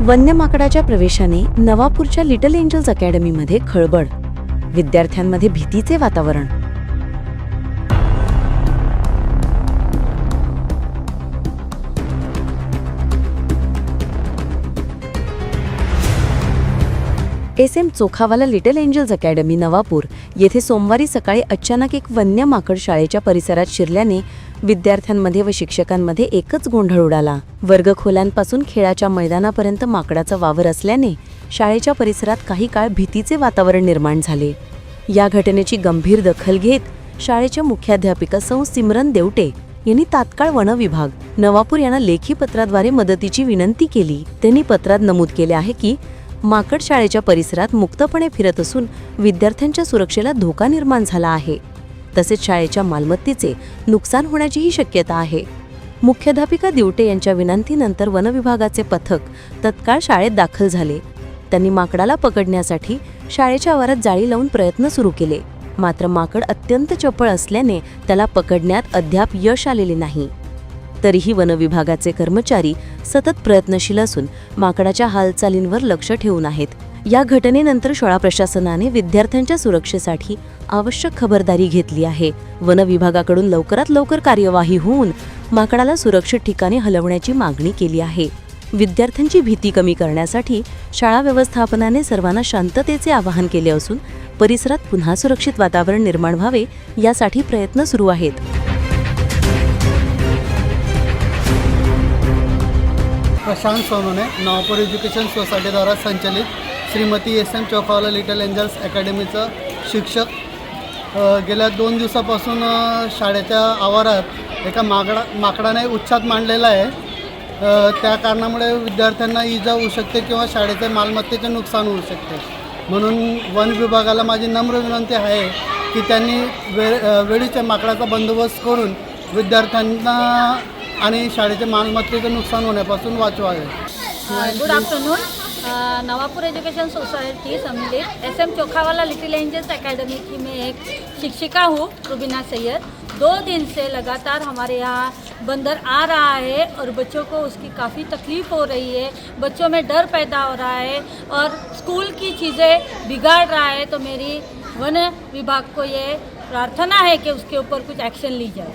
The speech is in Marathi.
वन्य माकडाच्या प्रवेशाने नवापूरच्या लिटल एंजल्स अकॅडमीमध्ये खळबळ. विद्यार्थ्यांमध्ये भीतीचे वातावरण. S M Chokhawala little angels academy Navapur. येथे सोमवारी सकाळी अचानक एक वन्य माकड शाळेच्या परिसरात शिरल्याने विद्यार्थ्यांमध्ये व शिक्षकांमध्ये एकच गोंधळ उडाला. वर्गखोल्यांपासून खेळाच्या मैदानापर्यंत माकडाचा वावर असल्याने शाळेच्या परिसरात काही काळ भीतीचे वातावरण निर्माण झाले. या घटनेची गंभीर दखल घेत शाळेच्या मुख्याध्यापिका सौ. सिमरन देवटे यांनी तात्काळ वन विभाग नवापूर यांना लेखी पत्राद्वारे मदतीची विनंती केली. त्यांनी पत्रात नमूद केले आहे की माकड शाळेच्या परिसरात मुक्तपणे फिरत असून विद्यार्थ्यांच्या सुरक्षेला धोका निर्माण झाला आहे. तसेच शाळेच्या मालमत्तेचे नुकसान होण्याचीही शक्यता आहे. मुख्याध्यापिका दिवटे यांच्या विनंतीनंतर वनविभागाचे पथक तत्काळ शाळेत दाखल झाले. त्यांनी माकडाला पकडण्यासाठी शाळेच्या आवारात जाळी लावून प्रयत्न सुरू केले. मात्र माकड अत्यंत चपळ असल्याने त्याला पकडण्यात अद्याप यश आलेले नाही. तरीही वनविभागाचे कर्मचारी सतत प्रयत्नशील असून माकडाच्या हालचालींवर लक्ष ठेवून आहेत. या घटनेनंतर शाळा प्रशासनाने विद्यार्थ्यांच्या सुरक्षेसाठी आवश्यक खबरदारी घेतली आहे. वन विभागाकडून लवकरात लवकर कार्यवाही होऊन माकडाला सुरक्षित ठिकाणी हलवण्याची मागणी केली आहे. विद्यार्थ्यांची भीती कमी करण्यासाठी शाळा व्यवस्थापनाने सर्वांना शांततेचे आवाहन केले असून परिसरात पुन्हा सुरक्षित वातावरण निर्माण व्हावे यासाठी प्रयत्न सुरू आहेत. प्रशांत सोनोने नवापूर एज्युकेशन सोसायटीद्वारा संचलित Shrimati S M Chaukawala little angels अकॅडमीचं शिक्षक गेल्या दोन दिवसापासून शाळेच्या आवारात एका माकडा माकडाने उच्छाद मांडलेला आहे. त्या कारणामुळे विद्यार्थ्यांना इजा होऊ शकते किंवा शाळेचे मालमत्तेचे नुकसान होऊ शकते. म्हणून वन विभागाला माझी नम्र विनंती आहे की त्यांनी वे वेळीच्या माकडाचा बंदोबस्त करून विद्यार्थ्यांना आणि शाळेचे मालमत्तेचे नुकसान होण्यापासून वाचवावे good afternoon Navapur education society सम्मिलित S M Chokhawala little angels academy की मैं एक शिक्षिका हूँ, रुबीना सैयद। दो दिन से लगातार हमारे यहाँ बंदर आ रहा है और बच्चों को उसकी काफ़ी तकलीफ़ हो रही है। बच्चों में डर पैदा हो रहा है और स्कूल की चीज़ें बिगाड़ रहा है तो मेरी वन विभाग को ये प्रार्थना है कि उसके ऊपर कुछ एक्शन ली जाए।